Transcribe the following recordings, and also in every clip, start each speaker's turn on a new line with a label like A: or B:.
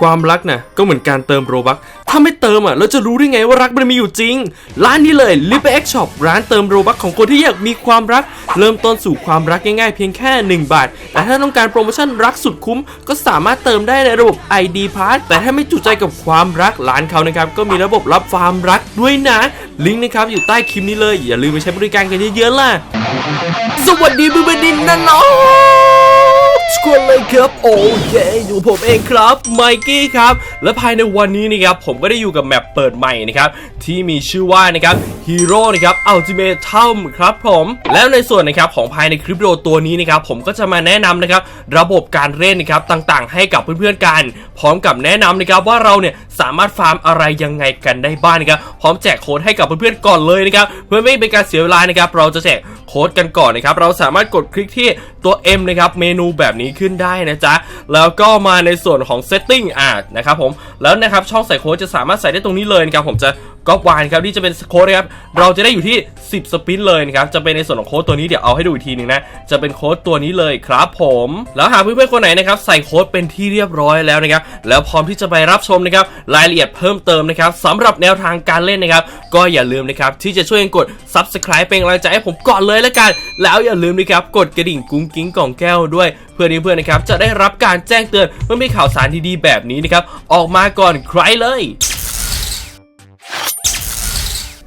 A: ความรักน่ะก็เหมือนการเติมโรบักถ้าไม่เติมอะเราจะรู้ได้ไงว่ารักมันมีอยู่จริง ร้านนี้เลย l i p X Shop ร้านเติมโรบักของคนที่อยากมีความรัก เริ่มต้นสู่ความรักง่ายๆเพียงแค่ 1 บาท แต่ถ้าต้องการโปรโมชั่นรักสุดคุ้ม ก็สามารถเติมได้ในระบบ ID Pass แต่ถ้าไม่จุใจกับความรักร้านเขานะครับก็มีระบบรับความรักด้วยนะลิงก์นะครับอยู่ใต้คลิปนี้เลยอย่าลืมไปใช้บริการกันเยอะๆล่ะ สวัสดีบูบดินนะน้อง คนเลยครับโอเคอยู่ผมเองครับไมกี้ครับและภายในวันนี้นะครับผมก็ได้อยู่กับแมปเปิดใหม่นะครับที่มีชื่อว่านะครับฮีโร่นะครับอัลติเมทัมครับผมแล้วในส่วนนะครับของภายในคลิปวิดีโอตัวนี้นะครับผมก็จะมาแนะนำนะครับระบบการเล่นนะครับต่างๆ ให้กับเพื่อนๆกัน พร้อมกับแนะนำนะครับว่าเราเนี่ยสามารถฟาร์มอะไรยังไงกันได้บ้างนะครับพร้อมแจกโค้ดให้กับเพื่อนๆก่อนเลยนะครับเพื่อไม่เป็นการเสียเวลานะครับเราจะแจกโค้ดกันก่อนนะครับเราสามารถกดคลิกที่ตัว M นะครับเมนูแบบนี้ขึ้นได้นะจ๊ะ แล้วก็มาในส่วนของ setting อ่านะครับผมแล้วนะครับช่องใส่โค้ดจะสามารถใส่ได้ตรงนี้เลยนะครับผมจะก๊อปวานครับที่จะเป็นโค้ดนะครับเราจะได้อยู่ที่ 10 สปินเลยนะครับจะเป็นในส่วนของโค้ดตัวนี้เดี๋ยวเอาให้ดูอีกทีหนึ่งนะจะเป็นโค้ดตัวนี้เลยครับผมแล้วหากเพื่อนๆคนไหนนะครับใส่โค้ดเป็นที่เรียบร้อยแล้วนะครับแล้วพร้อมที่จะไปรับชมนะครับรายละเอียดเพิ่มเติมนะครับสำหรับแนวทางการเล่นนะครับก็อย่าลืมนะครับที่จะช่วยกด subscribe เป็นกำลังใจให้ผมก่อนเลยละกัน แล้วอย่าลืมนะครับกดกระดิ่งกุ้งกิ้งกล่องแก้วด้วย เพื่อที่เพื่อนๆนะครับจะได้รับการแจ้งเตือนเมื่อมีข่าวสารดีๆแบบนี้นะครับออกมาก่อนใครเลย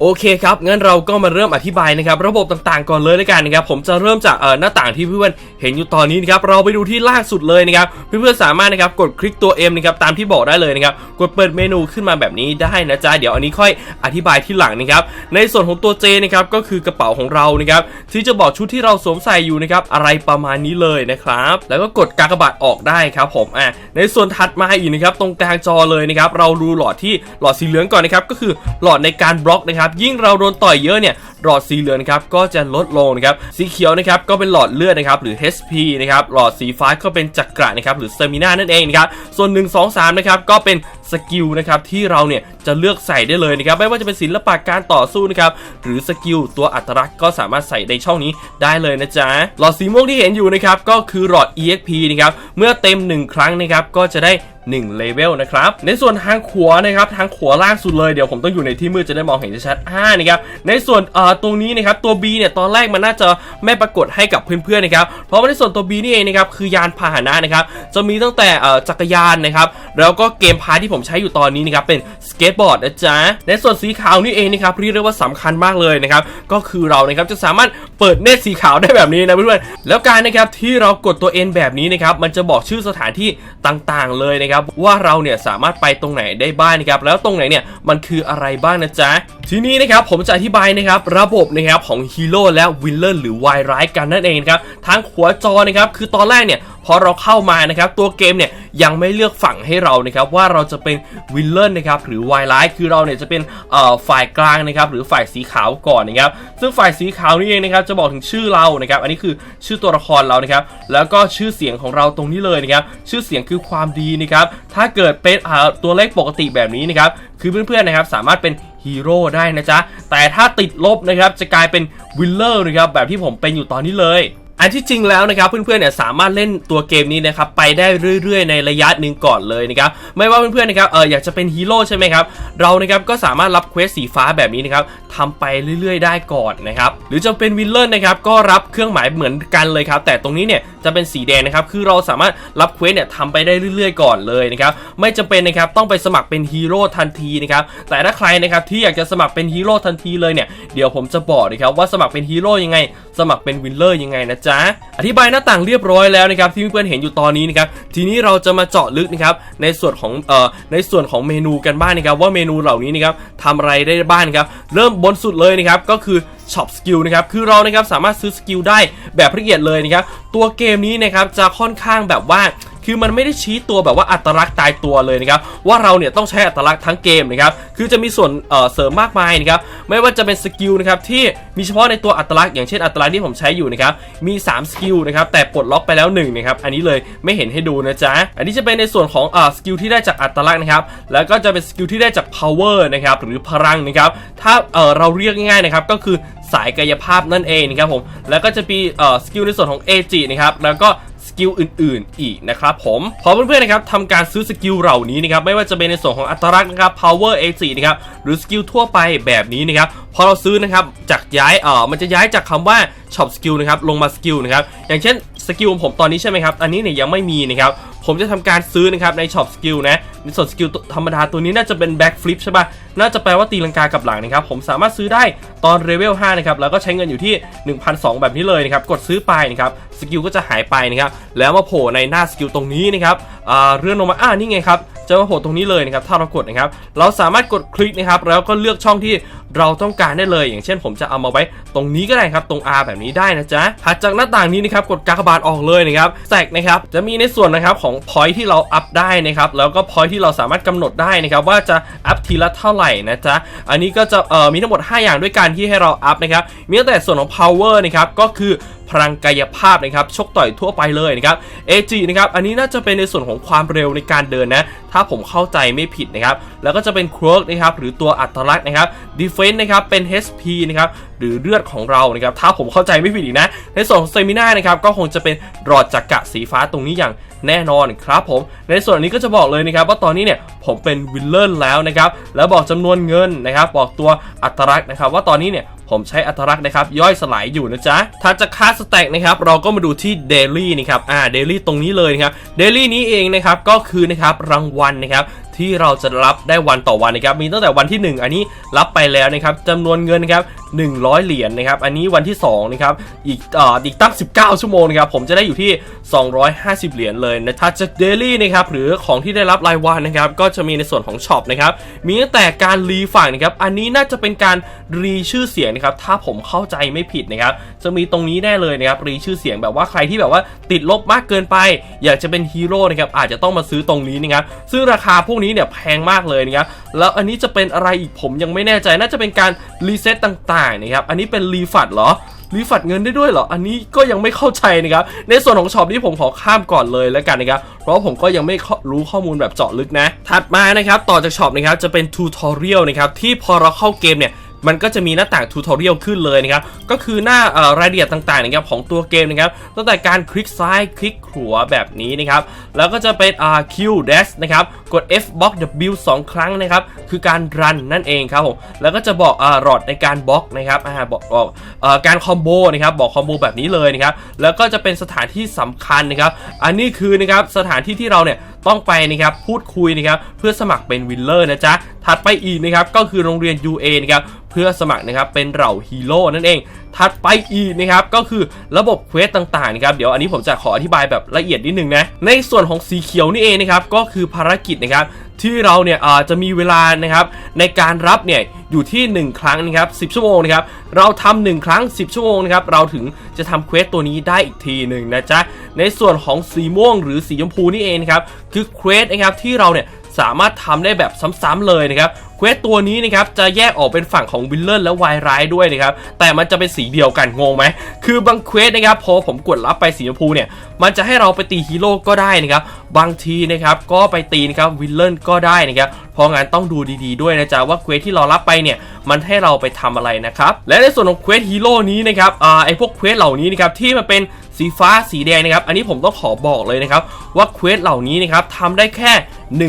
A: โอเคครับงั้นเราก็มาเริ่มอธิบายนะครับระบบต่างๆก่อนเลยแล้วกันนะครับผมจะเริ่มจากหน้าต่างที่เพื่อนเห็นอยู่ตอนนี้นะครับเราไปดูที่ล่างสุดเลยนะครับเพื่อนๆสามารถนะครับกดคลิกตัว M นะครับตามที่บอกได้เลยนะครับกดเปิดเมนูขึ้นมาแบบนี้ได้นะจ๊ะเดี๋ยวอันนี้ค่อยอธิบายที่หลังนะครับในส่วนของตัว J นะครับก็คือกระเป๋าของเรานะครับที่จะบอกชุดที่เราสวมใส่อยู่นะครับอะไรประมาณนี้เลยนะครับแล้วก็กดกากบาทออกได้ครับผมอะในส่วนถัดมาอีกนะครับตรงกลางจอเลยนะครับเราดูหลอดที่หลอดสีเหลืองก่อนนะครับก็คือหลอดในการบล็อกนะครับยิ่งเราโดนต่อยเยอะเนี่ยหลอดสีเหลืองครับก็จะลดลงนะครับสีเขียวนะครับก็เป็นหลอดเลือดนะครับหรือ HP นะครับหลอดสีฟ้าก็เป็นจักระนะครับหรือเซมินานั่นเองนะครับส่วน 1 2 3นะครับก็เป็นสกิลนะครับที่เราเนี่ยจะเลือกใส่ได้เลยนะครับไม่ว่าจะเป็นศิลปะการต่อสู้นะครับหรือสกิลตัวอัตลักษณ์ก็สามารถใส่ในช่องนี้ได้เลยนะจ๊ะหลอดสีม่วงที่เห็นอยู่นะครับก็คือหลอด EXP นะครับเมื่อเต็ม 1 ครั้งนะครับก็จะได้ 1เลเวลนะครับ ในส่วนทางขวานะครับทางขวาล่างสุดเลยเดี๋ยวผมต้องอยู่ในที่มืดจะได้มองเห็นชัดๆอ่านะครับในส่วนเอ่อตรงนี้นะครับตัว B เนี่ยตอนแรกมันน่าจะไม่ปรากฏให้กับเพื่อนๆนะครับเพราะว่าในส่วนตัว B นี่เองนะครับคือยานพาหนะนะครับจะมีตั้งแต่เอ่อจักรยานนะครับแล้วก็เกมพาที่ผมใช้อยู่ตอนนี้นะครับเป็นสเก็ตบอร์ดนะจ๊ะในส่วนสีขาวนี่เองนะครับเรียกได้ว่าสำคัญมากเลยนะครับก็คือเรานะครับจะสามารถเปิดเนตรสีขาวได้แบบนี้นะเพื่อนๆแล้วการนะครับที่เรากดตัว N แบบนี้นะครับมันจะบอกชื่อสถานที่ต่างๆเลยนะครับว่าเราเนี่ยสามารถไปตรงไหนได้บ้างนะครับแล้วตรงไหนเนี่ยมันคืออะไรบ้างนะจ๊ะทีนี้นะครับผมจะอธิบายนะครับระบบนะครับของฮีโร่และวินเลอร์หรือวายร้ายกันนั่นเองครับทางขวาจอนะครับคือตอนแรกเนี่ย พอเราเข้ามานะครับตัวเกมเนี่ยยังไม่เลือกฝั่งให้เรานะครับว่าเราจะเป็นวิลเลนนะครับหรือวายร้ายคือเราเนี่ยจะเป็นฝ่ายกลางนะครับหรือฝ่ายสีขาวก่อนนะครับซึ่งฝ่ายสีขาวนี่เองนะครับจะบอกถึงชื่อเรานะครับอันนี้คือชื่อตัวละครเรานะครับแล้วก็ชื่อเสียงของเราตรงนี้เลยนะครับชื่อเสียงคือความดีนะครับถ้าเกิดเป็นตัวเลขปกติแบบนี้นะครับคือเพื่อนๆนะครับสามารถเป็นฮีโร่ได้นะจ๊ะแต่ถ้าติดลบนะครับจะกลายเป็นวิลเลอร์นะครับแบบที่ผมเป็นอยู่ตอนนี้เลย อันที่จริงแล้วนะครับเพื่อนๆเนี่ยสามารถเล่นตัวเกมนี้นะครับไปได้เรื่อยๆ ในระยะหนึ่งก่อนเลยนะครับไม่ว่าเพื่อนๆนะครับเอออยากจะเป็นฮีโร่ใช่ไหมครับเรานะครับก็สามารถรับเควสสีฟ้าแบบนี้นะครับทำไปเรื่อยๆ ได้ก่อนนะครับหรือจะเป็นวิลเลนนะครับก็รับเครื่องหมายเหมือนกันเลยครับแต่ตรงนี้เนี่ยจะเป็นสีแดงนะครับคือเราสามารถรับเควสเนี่ยทำไปได้เรื่อยๆ ก่อนเลยนะครับไม่จำเป็นนะครับต้องไปสมัครเป็นฮีโร่ทันทีนะครับแต่ถ้าใครนะครับที่อยากจะสมัครเป็นฮีโร่ทันทีเลยเนี่ยเดี๋ยวผมจะบอกนะครับว่าสมัครเป็นฮีโร่ยังไงสมัครเป็นวินเลอร์ยังไงนะจ๊ะ อธิบายหน้าต่างเรียบร้อยแล้วนะครับที่เพื่อนๆเห็นอยู่ตอนนี้นะครับ ทีนี้เราจะมาเจาะลึกนะครับในส่วนของเอ่อในส่วนของเมนูกันบ้างนะครับ ว่าเมนูเหล่านี้นะครับทำอะไรได้บ้างนะครับ เริ่มบนสุดเลยนะครับก็คือช็อปสกิลนะครับ คือเรานะครับสามารถซื้อสกิลได้แบบละเอียดเลยนะครับ ตัวเกมนี้นะครับจะค่อนข้างแบบว่า คือมันไม่ได้ชี้ตัวแบบว่าอัตลักษณ์ตายตัวเลยนะครับว่าเราเนี่ยต้องใช้อัตลักษณ์ทั้งเกมนะครับคือจะมีส่วนเออเสริมมากมายนะครับไม่ว่าจะเป็นสกิลนะครับที่มีเฉพาะในตัวอัตลักษณ์อย่างเช่นอัตลักษณ์ที่ผมใช้อยู่นะครับมี3สกิลนะครับแต่ปลดล็อกไปแล้ว1นะครับอันนี้เลยไม่เห็นให้ดูนะจ๊ะอันนี้จะเป็นในส่วนของเออสกิลที่ได้จากอัตลักษณ์นะครับแล้วก็จะเป็นสกิลที่ได้จาก power นะครับหรือพลังนะครับถ้าเออเราเรียกง่ายๆนะครับก็คือสายกายภาพนั่นเองนะครับผมแล้วก็จะมีสกิลในส่วนของ AG นะครับแล้วก็ กิลอื่นๆ อีกนะครับผมพอเพื่อนๆนะครับทำการซื้อสกิลเหล่านี้นะครับไม่ว่าจะเป็นในส่วนของอัตลักษณ์นะครับ power a 4นะครับหรือสกิลทั่วไปแบบนี้นะครับพอเราซื้อนะครับจากย้ายเอ่อมันจะย้ายจากคำว่า shop skill นะครับลงมาสกิลนะครับอย่างเช่นสกิลของผมตอนนี้ใช่ไหมครับอันนี้เนี่ยยังไม่มีนะครับ ผมจะทำการซื้อนะครับในช็อปสกิลนะในส่วนสกิลธรรมดาตัวนี้น่าจะเป็นแบ็กฟลิปใช่ปะน่าจะแปลว่าตีลังกากับหลังนะครับผมสามารถซื้อได้ตอนเลเวล5นะครับแล้วก็ใช้เงินอยู่ที่ 1,200 แบบนี้เลยนะครับกดซื้อไปนะครับสกิลก็จะหายไปนะครับแล้วมาโผล่ในหน้าสกิลตรงนี้นะครับเรื่อนลงมาอ่านี่ไงครับ จะมาโผล่ตรงนี้เลยนะครับถ้าเรากดนะครับเราสามารถกดคลิกนะครับแล้วก็เลือกช่องที่เราต้องการได้เลย อย่างเช่น ผมจะเอามาไว้ตรงนี้ก็ได้ครับตรง R แบบนี้ได้นะจ๊ะถัดจากหน้าต่างนี้นะครับกดกากบาทออกเลยนะครับแสกนะครับจะมีในส่วนนะครับของ point ที่เราอัพได้นะครับแล้วก็ point ที่เราสามารถกำหนดได้นะครับว่าจะอัพทีละเท่าไหร่นะจ๊ะอันนี้ก็จะเอ่อมีทั้งหมด 5 อย่างด้วยกันที่ให้เราอัพนะครับมีตั้งแต่ส่วนของ power นะครับก็คือ พลังกายภาพนะครับชกต่อยทั่วไปเลยนะครับ AG นะครับอันนี้น่าจะเป็นในส่วนของความเร็วในการเดินนะถ้าผมเข้าใจไม่ผิดนะครับแล้วก็จะเป็นครกนะครับหรือตัวอัตลักษณ์นะครับ defense นะครับเป็น HP นะครับหรือเลือดของเรานะครับถ้าผมเข้าใจไม่ผิดอีกนะ ในส่วนของเซมินาะนะครับก็คงจะเป็นหลอดจักระสีฟ้าตรงนี้อย่าง แน่นอนครับผม ในส่วนนี้ก็จะบอกเลยนะครับว่าตอนนี้เนี่ยผมเป็นวิลเลอร์แล้วนะครับแล้วบอกจำนวนเงินนะครับบอกตัวอัตลักษณ์นะครับว่าตอนนี้เนี่ยผมใช้อัตลักษณ์นะครับย่อยสลายอยู่นะจ๊ะถ้าจะค่าสแต็กนะครับเราก็มาดูที่เดลี่นะครับอ่าเดลี่ตรงนี้เลยนะครับเดลี่นี้เองนะครับก็คือนะครับรางวัลนะครับ ที่เราจะรับได้วันต่อวันนะครับมีตั้งแต่วันที่ 1 อันนี้รับไปแล้วนะครับจำนวนเงินนะครับ100 เหรียญนะครับอันนี้วันที่2นะครับอีกอ่ออีกตั้ง 19 ชั่วโมงนะครับผมจะได้อยู่ที่ 250 เหรียญเลยนะถ้าจะเดลี่นะครับหรือของที่ได้รับรายวันนะครับก็จะมีในส่วนของช็อปนะครับมีตั้งแต่การรีฝั่งนะครับอันนี้น่าจะเป็นการรีชื่อเสียงนะครับถ้าผมเข้าใจไม่ผิดนะครับ จะมีตรงนี้แน่เลยนะครับรีชื่อเสียงแบบว่าใครที่แบบว่าติดลบมากเกินไป อยากจะเป็นฮีโร่นะครับอาจจะต้องมาซื้อตรงนี้นะครับซึ่งราคาพวกนี้เนี่ยแพงมากเลยนะครับแล้วอันนี้จะเป็นอะไรอีกผมยังไม่แน่ใจน่าจะเป็นการรีเซ็ตต่างๆนะครับอันนี้เป็นรีฟัดเหรอรีฟัดเงินได้ด้วยเหรอ อันนี้ก็ยังไม่เข้าใจนะครับ ในส่วนของช็อปนี้ผมขอข้ามก่อนเลยแล้วกันนะครับ เพราะผมก็ยังไม่รู้ข้อมูลแบบเจาะลึกนะ ถัดมานะครับ ต่อจากช็อปนะครับ จะเป็นทูตอเรียลนะครับ ที่พอเราเข้าเกมเนี่ย มันก็จะมีหน้าต่างทูตอเรียลขึ้นเลยนะครับก็คือหน้าเอ่อรายละเอียดต่างๆนะครับของตัวเกมนะครับตั้งแต่การคลิกซ้ายคลิกขวาแบบนี้นะครับแล้วก็จะเป็นอ่า Q dash นะครับกด F block W 2 ครั้งนะครับคือการรันนั่นเองครับผมแล้วก็จะบอกอ่ารอดในการบล็อกนะครับอ่าบอกบอกอ่อการคอมโบนะครับบอกคอมโบแบบนี้เลยนะครับแล้วก็จะเป็นสถานที่สำคัญนะครับอันนี้คือนะครับสถานที่ที่เราเนี่ย ต้องไปนะครับพูดคุยนะครับเพื่อสมัครเป็นวิลเลอร์นะจ๊ะถัดไปอีกนะครับก็คือโรงเรียน UA นะครับเพื่อสมัครนะครับเป็นเหล่าฮีโร่นั่นเอง ถัดไปอีกนะครับก็คือระบบเควสต่างๆนะครับเดี๋ยวอันนี้ผมจะขออธิบายแบบละเอียดนิดนึงนะในส่วนของสีเขียวนี่เองนะครับก็คือภารกิจนะครับ ที่เราเนี่ยจะมีเวลานะครับในการรับเนี่ยอยู่ที่ 1 ครั้งนะครับ 10 ชั่วโมงนะครับ เราทำหนึ่1ครั้ง 10 ชั่วโมงนะครับ เราถึงจะทำเควสตัวนี้ได้อีกทีหนึ่งนะจ๊ะ ในส่วนของสีม่วงหรือสีชมพูนี่เองนะครับ คือเควสนะครับที่เราเนี่ยสามารถทำได้แบบซ้ำๆเลยนะครับเควสตัวนี้นะครับจะแยกออกเป็นฝั่งของวิลเลนและวายร้ายด้วยนะครับแต่มันจะเป็นสีเดียวกันงงไหมคือบางเควสนะครับพอผมกดรับไปสีชมพูเนี่ยมันจะให้เราไปตีฮีโร่ก็ได้นะครับบางทีนะครับก็ไปตีนะครับวิลเลนก็ได้นะครับเพราะงั้นต้องดูดีๆด้วยนะจ๊ะว่าเควสที่เรารับไปเนี่ยมันให้เราไปทำอะไรนะครับและในส่วนของเควสฮีโร่นี้นะครับอ่าไอพวกเควสเหล่านี้นะครับที่มันเป็นสีฟ้าสีแดงนะครับอันนี้ผมต้องขอบอกเลยนะครับว่าเควสเหล่านี้นะครับทำได้แค่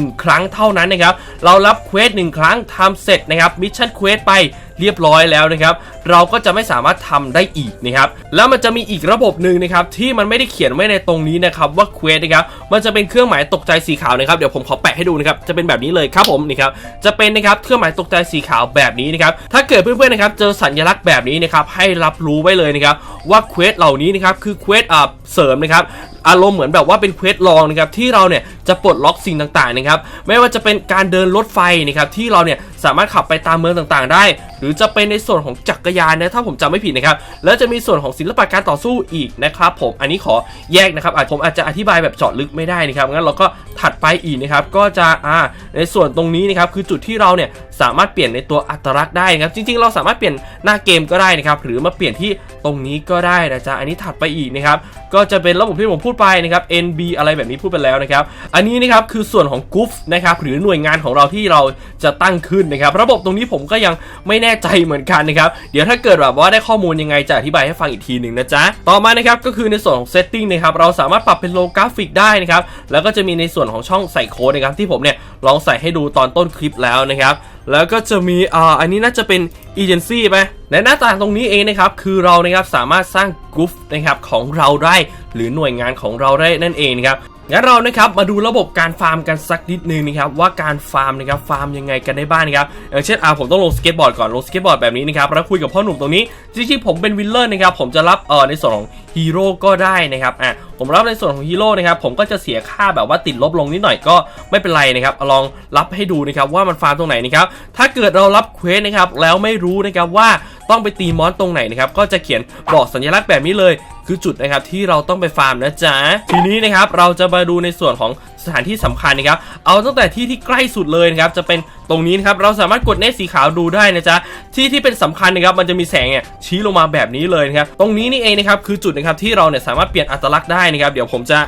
A: 1 ครั้งเท่านั้นนะครับเรารับเควสหนึ่งครั้งทำเสร็จนะครับมิชชั่นเควสไปเรียบร้อยแล้วนะครับ เราก็จะไม่สามารถทำได้อีกนะครับ แล้วมันจะมีอีกระบบหนึ่งนะครับ ที่มันไม่ได้เขียนไว้ในตรงนี้นะครับว่าเควสนะครับ มันจะเป็นเครื่องหมายตกใจสีขาวนะครับ เดี๋ยวผมขอแปะให้ดูนะครับ จะเป็นแบบนี้เลยครับผมนี่ครับ จะเป็นนะครับเครื่องหมายตกใจสีขาวแบบนี้นะครับ ถ้าเกิดเพื่อนๆนะครับเจอสัญลักษณ์แบบนี้นะครับให้รับรู้ไว้เลยนะครับว่าเควสเหล่านี้นะครับคือเควสเสริมนะครับ อารมณ์เหมือนแบบว่าเป็นเควสลองนะครับที่เราเนี่ยจะปลดล็อกสิ่งต่างๆนะครับไม่ว่าจะเป็นการเดินรถไฟนะครับที่เราเนี่ยสามารถขับไปตามเมืองต่างๆ ได้ หรือจะเป็นในส่วนของจักรยานนะถ้าผมจำไม่ผิดนะครับแล้วจะมีส่วนของศิลปะการต่อสู้อีกนะครับผมอันนี้ขอแยกนะครับอาจผมอาจจะอธิบายแบบเจาะลึกไม่ได้นะครับงั้นเราก็ถัดไปอีกนะครับก็จะอ่าในส่วนตรงนี้นะครับคือจุดที่เราเนี่ยสามารถเปลี่ยนในตัวอัตลักษณ์ได้นะครับจริงๆ เราสามารถเปลี่ยนหน้าเกมก็ได้นะครับหรือมาเปลี่ยนที่ตรงนี้ก็ได้นะจ๊ะอันนี้ถัดไปอีกนะครับก็จะเป็นระบบที่ผมพูดไปนะครับ NB อะไรแบบนี้พูดไปแล้วนะครับ อันนี้นะครับคือส่วนของ g o o f นะครับหรือหน่วยงานของเราที่เราจะตั้งขึ้นนะครับ ระบบตรงนี้ผมก็ยังไม่แน่ใจเหมือนกันนะครับ เดี๋ยวถ้าเกิดแบบว่าได้ข้อมูลยังไงจะอธิบายให้ฟังอีกทีหนึ่งนะจ๊ะ ต่อมานะครับก็คือในส่วนของ setting นะครับเราสามารถปรับเป็นโลกราฟิกได้นะครับแล้วก็จะมีในส่วนของช่องใส่โค้ดนะครับที่ผมเนี่ยลองใส่ให้ดูตอนต้นคลิปแล้วนะครับ แล้วก็จะมีอ่าอันนี้น่าจะเป็นเอเจนซี่ไหมและหน้าต่างตรงนี้เองนะครับคือเรานะครับสามารถสร้างกรุ๊ปนะครับของเราได้ หรือหน่วยงานของเราได้นั่นเองนะครับ งั้นเรานะครับมาดูระบบการฟาร์มกันสักนิดนึงนะครับว่าการฟาร์มนะครับฟาร์มยังไงกันได้บ้างนะครับอย่างเช่นอ่าผมต้องลงสเก็ตบอร์ดก่อนลงสเก็ตบอร์ดแบบนี้นะครับแล้วคุยกับพ่อหนุ่มตรงนี้จริงๆผมเป็นวิลเลอร์นะครับผมจะรับเอ่อในส่วนของฮีโร่ก็ได้นะครับอะผมรับในส่วนของฮีโร่นะครับผมก็จะเสียค่าแบบว่าติดลบลงนิดหน่อยก็ไม่เป็นไรนะครับลองรับให้ดูนะครับว่ามันฟาร์มตรงไหนนะครับถ้าเกิดเรารับเควสนะครับแล้วไม่รู้นะครับว่าต้องไปตีมอนตรงไหนนะครับก็จะเขียนบอกสัญลักษณ์แบบนี้เลย คือจุดนะครับที่เราต้องไปฟาร์มนะจ๊ะทีนี้นะครับเราจะมาดูในส่วนของ สถานที่สำคัญนะครับ เอาตั้งแต่ที่ที่ใกล้สุดเลยนะครับ จะเป็นตรงนี้นะครับ เราสามารถกดเนตสีขาวดูได้นะจ๊ะ ที่ที่เป็นสำคัญนะครับ มันจะมีแสงเนี่ยชี้ลงมาแบบนี้เลยนะครับ ตรงนี้นี่เองนะครับ คือจุดนะครับที่เราเนี่ยสามารถเปลี่ยนอัตลักษณ์ได้นะครับ เดี๋ยวผมจะ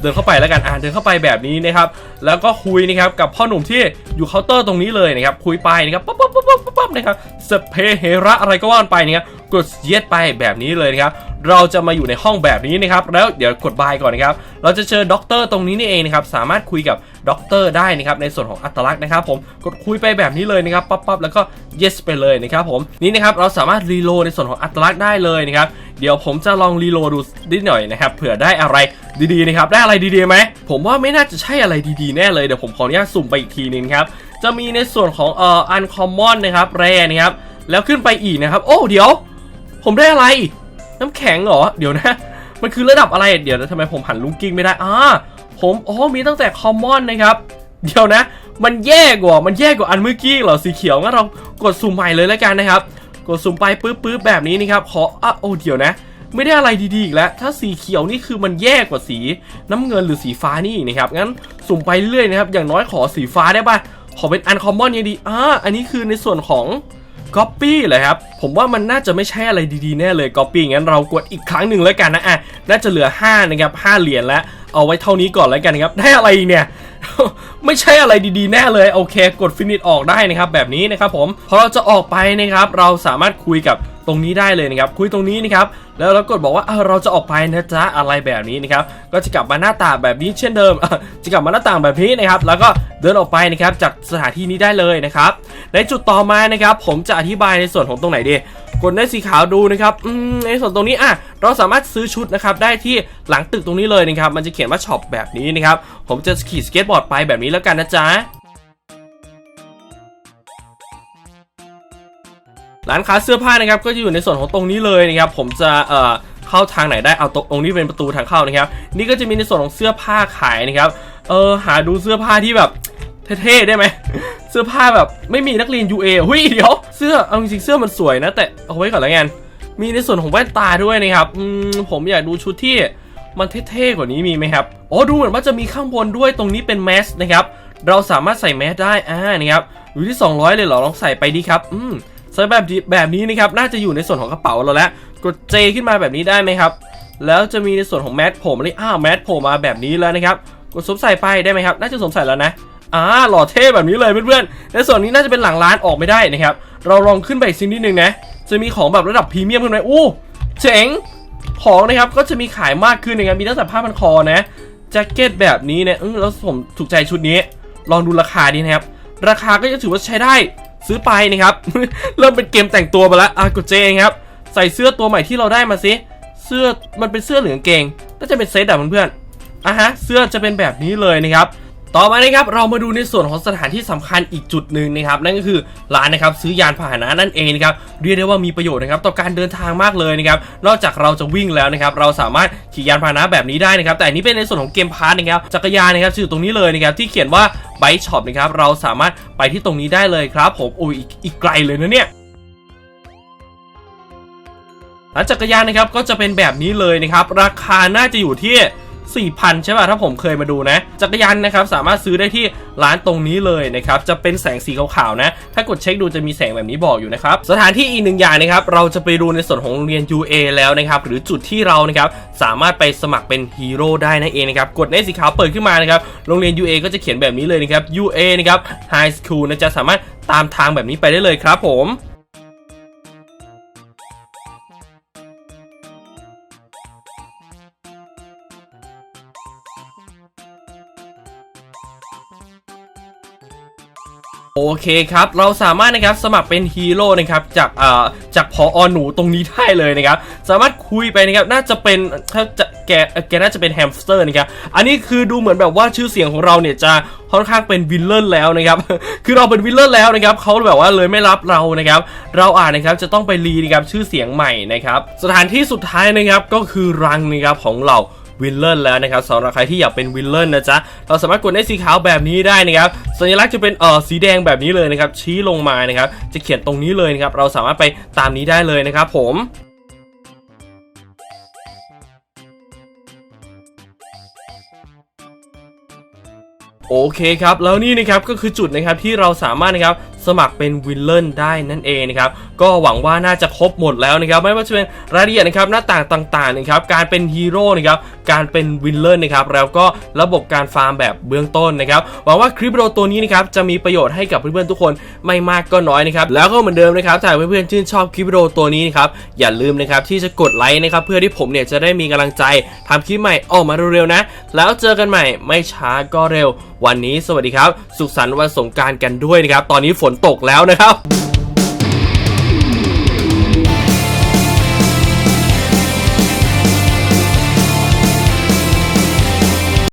A: เดินเข้าไปแล้วกัน อ่าเดินเข้าไปแบบนี้นะครับ แล้วก็คุยนะครับกับพ่อหนุ่มที่อยู่เคาน์เตอร์ตรงนี้เลยนะครับ คุยไปนะครับ ปั๊บปั๊บปั๊บปั๊บปั๊บปั๊บนะครับสเปเฮระอะไรก็ว่ากันไปนะครับ กดเย็ดไปแบบนี้เลยนะครับเราจะมาอยู่ในห้องแบบนี้นะครับ แล้วเดี๋ยวกดบายก่อนนะครับ เราจะเจอด็อกเตอร์ตรงนี้นี่เองนะครับสามารถคุยกับด็อกเตอร์ได้นะครับในส่วนของอัตลักษณ์นะครับผมกดคุยไปแบบนี้เลยนะครับปั๊บป๊บแล้วก็ yes ไปเลยนะครับผมนี่นะครับเราสามารถรีโหลดในส่วนของอัตลักษณ์ได้เลยนะครับเดี๋ยวผมจะลองรีโหลดดูนิดหน่อยนะครับเผื่อได้อะไรดีๆนะครับได้อะไรดีๆไหมผมว่าไม่น่าจะใช่อะไรดีๆแน่เลยเดี๋ยวผมขออนุญาตสุ่มไปอีกทีนึงครับจะมีในส่วนของเอ่อ uncommon นะครับแรนะครับแล้วขึ้นไปอีกนะครับ โอ้เดี๋ยว ผมได้อะไร น้ำแข็งเหรอ เดี๋ยวนะ มันคือระดับอะไร เดี๋ยวนะทำไมผมหันลุงกิ้งไม่ได้อ่า ผมอ๋อมีตั้งแต่คอมมอนนะครับ เดี๋ยวนะ มันแย่กว่ามันแย่กว่าอันเมื่อกี้เหรอสีเขียวงั้นเรากดสุ่มใหม่เลยแล้วกันนะครับ กดสุ่มไปปึ๊บปึ๊บแบบนี้นะครับขออะโอ้เดี๋ยวนะ ไม่ได้อะไรดีๆอีกแล้ว ถ้าสีเขียวนี่คือมันแย่กว่าสีน้ำเงินหรือสีฟ้านี่นะครับงั้นสุ่มไปเรื่อยนะครับ อย่างน้อยขอสีฟ้าได้ป่ะขอเป็นอันคอมมอนยังดีอ่าอันนี้คือในส่วนของ ก๊อปปี้เลยครับ ผมว่ามันน่าจะไม่ใช่อะไรดีๆ แน่เลยก๊อปปี้งั้นเรากดอีกครั้งหนึ่งแล้วกันนะอะน่าจะเหลือ 5 นะครับ 5 เหรียญแล้ว เอาไว้เท่านี้ก่อนแล้วกันนะครับ ได้อะไรอีกเนี่ย ไม่ใช่อะไรดีๆ แน่เลย โอเค กดฟินิชออกได้นะครับ แบบนี้นะครับผม พอเราจะออกไปนะครับ เราสามารถคุยกับ ตรงนี้ได้เลยนะครับคุยตรงนี้นะครับแล้วเรากดบอกว่าเราจะออกไปนะจ๊ะอะไรแบบนี้นะครับก็จะกลับมาหน้าตาแบบนี้เช่นเดิม จะกลับมาหน้าต่างแบบนี้นะครับแล้วก็เดินออกไปนะครับจากสถานที่นี้ได้เลยนะครับในจุดต่อมานะครับผมจะอธิบายในส่วนของตรงไหนดีกดในสีขาวดูนะครับในส่วนตรงนี้อะเราสามารถซื้อชุดนะครับได้ที่หลังตึกตรงนี้เลยนะครับมันจะเขียนว่าช็อปแบบนี้นะครับผมจะขี่สเก็ตบอร์ดไปแบบนี้แล้วกันนะจ๊ะ ร้านค้าเสื้อผ้านะครับก็จะอยู่ในส่วนของตรงนี้เลยนะครับผมจะเอ่อเข้าทางไหนได้เอาตรงนี้เป็นประตูทางเข้านะครับ นี่ก็จะมีในส่วนของเสื้อผ้าขายนะครับเออหาดูเสื้อผ้าที่แบบเท่ๆได้ไหมเสื้อผ้าแบบไม่มีนักเรียน UA หุยเดี๋ยวเสื้อเอาจริงๆเสื้อมันสวยนะ แต่เอาไว้ก่อนแล้วกันมีในส่วนของแว่นตาด้วยนะครับอืมผมอยากดูชุดที่มันเท่ๆกว่านี้มีไหมครับอ๋อดูเหมือนว่าจะมีข้างบนด้วยตรงนี้เป็นแมสนะครับเราสามารถใส่แมสได้อ่านะครับอยู่ที่ 200 เลยเหรอลองใส่ไปดีครับ อืม ใส่แบบแบบนี้นะครับน่าจะอยู่ในส่วนของกระเป๋าเราแล้วกดเจขึ้นมาแบบนี้ได้ไหมครับ แล้วจะมีในส่วนของแมสผมเลยอ้าวแมสโผล่มาแบบนี้แล้วนะครับกดสวมใส่ไปได้ไหมครับ น่าจะสวมใส่แล้วนะอ่าหล่อเท่แบบนี้เลยเพื่อนๆ ในส่วนนี้น่าจะเป็นหลังร้านออกไม่ได้นะครับ เราลองขึ้นไปอีกสักนิดนึงนะ จะมีของแบบระดับพรีเมียมขึ้นไหมอู้เจ๋งของนะครับก็จะมีขายมากขึ้นนะครับมีตั้งแต่ผ้าพันคอนะแจ็คเก็ตแบบนี้เนี่ยเออแล้วผมถูกใจชุดนี้ ลองดูราคาดีนะครับ ราคาก็จะถือว่าใช้ได้ ซื้อไปนะครับ เริ่มเป็นเกมแต่งตัวไปแล้วอะกดเจงครับ ใส่เสื้อตัวใหม่ที่เราได้มาสิ เสื้อมันเป็นเสื้อเหลืองเกง น่าจะเป็นเซตอะเพื่อนๆอะฮะ เสื้อจะเป็นแบบนี้เลยนะครับ ต่อมานะครับเรามาดูในส่วนของสถานที่สำคัญอีกจุดหนึ่งนะครับนั่นก็คือร้านนะครับซื้อยานพาหนะนั่นเองนะครับเรียกได้ว่ามีประโยชน์นะครับต่อการเดินทางมากเลยนะครับนอกจากเราจะวิ่งแล้วนะครับเราสามารถขี่ยานพาหนะแบบนี้ได้นะครับแต่อันนี้เป็นในส่วนของเกมพาร์ทนะครับจักรยานนะครับชื่อตรงนี้เลยนะครับที่เขียนว่าไบช็อปนะครับเราสามารถไปที่ตรงนี้ได้เลยครับผมโอ้ยอีกอีกไกลเลยนะเนี่ยร้านจักรยานนะครับก็จะเป็นแบบนี้เลยนะครับราคาน่าจะอยู่ที่ 4,000 ใช่ป่ะ ถ้าผมเคยมาดูนะ จักรยานนะครับ สามารถซื้อได้ที่ร้านตรงนี้เลยนะครับ จะเป็นแสงสีขาวๆนะ ถ้ากดเช็คดูจะมีแสงแบบนี้บอกอยู่นะครับ สถานที่อีกหนึ่งอย่างนะครับ เราจะไปดูในส่วนของโรงเรียน UA แล้วนะครับ หรือจุดที่เรานะครับสามารถไปสมัครเป็นฮีโร่ได้นั่นเองนะครับ กดในสีขาวเปิดขึ้นมานะครับ โรงเรียน UA ก็จะเขียนแบบนี้เลยนะครับ UA นะครับ High School นะจะสามารถตามทางแบบนี้ไปได้เลยครับผม โอเคครับ เราสามารถนะครับสมัครเป็นฮีโร่นะครับจากอ่อจากพออหนูตรงนี้ได้เลยนะครับ สามารถคุยไปนะครับน่าจะเป็นถ้าจะแกแกน่าจะเป็นแฮมสเตอร์นะครับอันนี้คือดูเหมือนแบบว่าชื่อเสียงของเราเนี่ยจะค่อนข้างเป็นวิลเลนแล้วนะครับ คือเราเป็นวิลเลนแล้วนะครับเขาแบบว่าเลยไม่รับเรานะครับ เราอ่านนะครับจะต้องไปรีนะครับชื่อเสียงใหม่นะครับ สถานที่สุดท้ายนะครับก็คือรังนะครับของเรา วิลเลนแล้วนะครับสำหรับใครที่อยากเป็นวิลเลนนะจ๊ะเราสามารถกดในสีขาวแบบนี้ได้นะครับสัญลักษณ์จะเป็นเอ่อสีแดงแบบนี้เลยนะครับชี้ลงมานะครับจะเขียนตรงนี้เลยนะครับเราสามารถไปตามนี้ได้เลยนะครับผมโอเคครับแล้วนี่นะครับก็คือจุดนะครับที่เราสามารถนะครับสมัครเป็นวิลเลนได้นั่นเองนะครับก็หวังว่าน่าจะครบหมดแล้วนะครับไม่ว่าจะเป็นรายละเอียดนะครับหน้าต่างต่างๆนะครับการเป็นฮีโร่นะครับการเป็นวิลเลนนะครับแล้วก็ระบบการฟาร์มแบบเบื้องต้นนะครับหวังว่าคลิปวิดีโอตัวนี้นะครับจะมีประโยชน์ให้กับเพื่อนๆทุกคนไม่มากก็น้อยนะครับแล้วก็เหมือนเดิมนะครับถ้าเพื่อนๆชื่นชอบคลิปวิดีโอตัวนี้นะครับอย่าลืมนะครับที่จะกดไลค์นะครับเพื่อที่ผมเนี่ยจะได้มีกำลังใจทำคลิปใหม่ออกมาเร็วๆนะ แล้วเจอกันใหม่ไม่ช้าก็เร็ว วันนี้สวัสดีครับ สุขสันต์วันสงการกันด้วยนะครับตอนนี้ฝนตกแล้วนะครับ